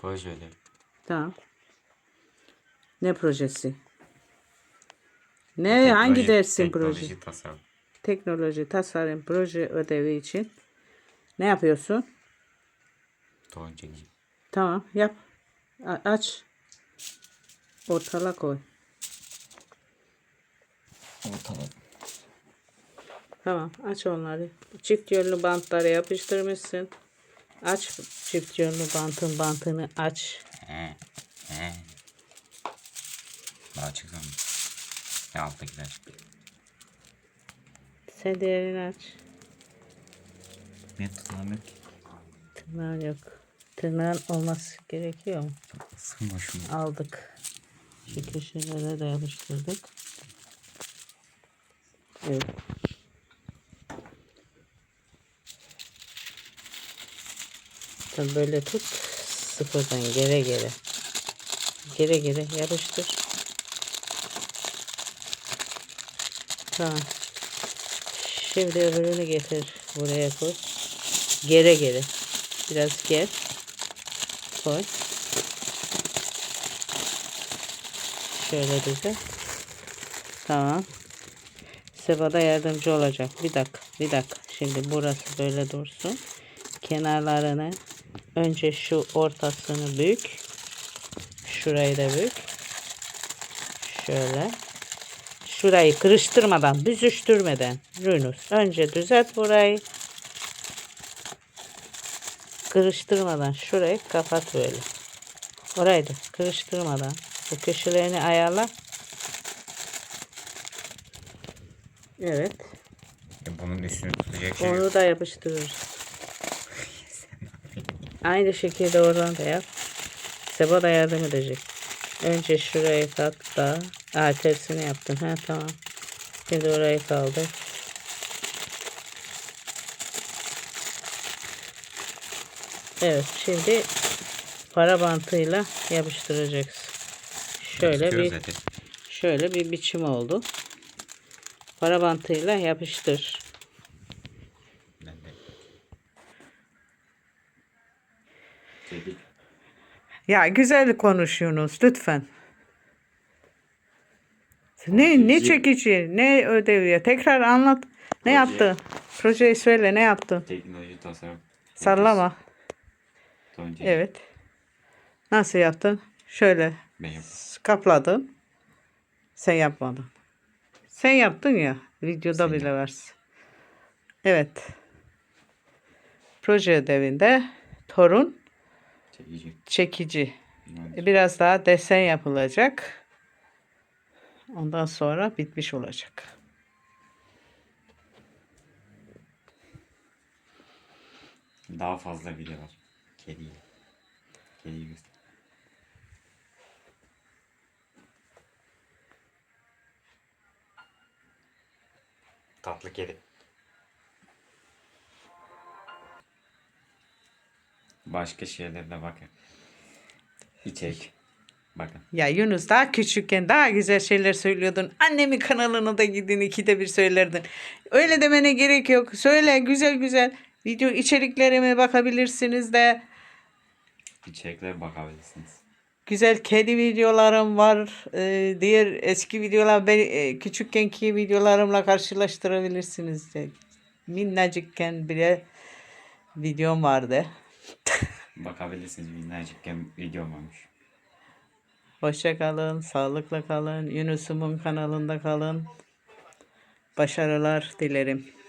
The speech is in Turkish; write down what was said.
Proje ödevi. Tamam. Ne projesi? Ne hangi Teknoloji- dersin proje? Teknoloji tasarım. Teknoloji, tasarım, proje ödevi için. Ne yapıyorsun? Çekici. Tamam yap. A- aç. Ortala koy. Ortalık. Tamam aç onları. Çift yönlü bantları yapıştırmışsın. Aç çift yönlü bantın bantını aç. Daha çıksam. Ya alttakiler. Sen diğerini aç. Ne tutamıyor ki? Tırnağın yok. Tırnağın olması gerekiyor mu? Sıkma şunu. Aldık. Şu köşelere de yapıştırdık. Evet. Sen böyle tut. Sıfırdan gere gere. Gere gere yapıştır. Tamam. Şimdi öbürünü getir. Buraya koy. Gere gere. Biraz ger. Koy. Şöyle düze. Tamam. Sebada yardımcı olacak. Bir dakika. Bir dakika. Şimdi burası böyle dursun. Kenarlarını önce şu ortasını bük. Şurayı da bük. Şöyle. Şurayı kırıştırmadan, büzüştürmeden Yunus. Önce düzelt burayı. Kırıştırmadan şurayı kapat böyle. Orayı da kırıştırmadan bu köşelerini ayarla. Evet. E bunun üstünü tutacak şey yok. Onu da yapıştırırız. Aynı şekilde oradan da yap. Seba da yardım edecek. Önce şurayı kat da. Aa, tersini yaptın. Ha tamam. Şimdi orayı kaldır. Evet şimdi para bantıyla yapıştıracaksın. Şöyle bir zaten. şöyle bir biçim oldu. Para bantıyla yapıştır. Ben de. Ya güzel konuşuyorsunuz lütfen. Ne ne Çekici. ne ödevi? Tekrar anlat. Ne Proje. yaptı? Projeyi söyle ne yaptın? Teknoloji tasarım. Sallama. Çekici. Evet. Nasıl yaptın? Şöyle Ben kapladın. Sen yapmadın. Sen yaptın ya. Videoda Sen bile yap. varsın. Evet. Proje ödevinde torun Çekici. çekici. Bilmem. Biraz daha desen yapılacak. Ondan sonra bitmiş olacak. Daha fazla video var. Kediyle. Kediyi göster. Tatlı kedi. Başka şeylere de bakın. İçerik. Bakın. Ya Yunus daha küçükken daha güzel şeyler söylüyordun. Annemin kanalına da gidin ikide bir söylerdin. Öyle demene gerek yok. Söyle güzel güzel. Video içeriklerime bakabilirsiniz de. İçeriklere bakabilirsiniz. Güzel kedi videolarım var. Ee, diğer eski videolar ben e, küçükkenki videolarımla karşılaştırabilirsiniz de. Minnacıkken bile videom vardı. Bakabilirsiniz. Minnacıkken video varmış. Hoşça kalın, sağlıkla kalın. Yunus'umun kanalında kalın. Başarılar dilerim.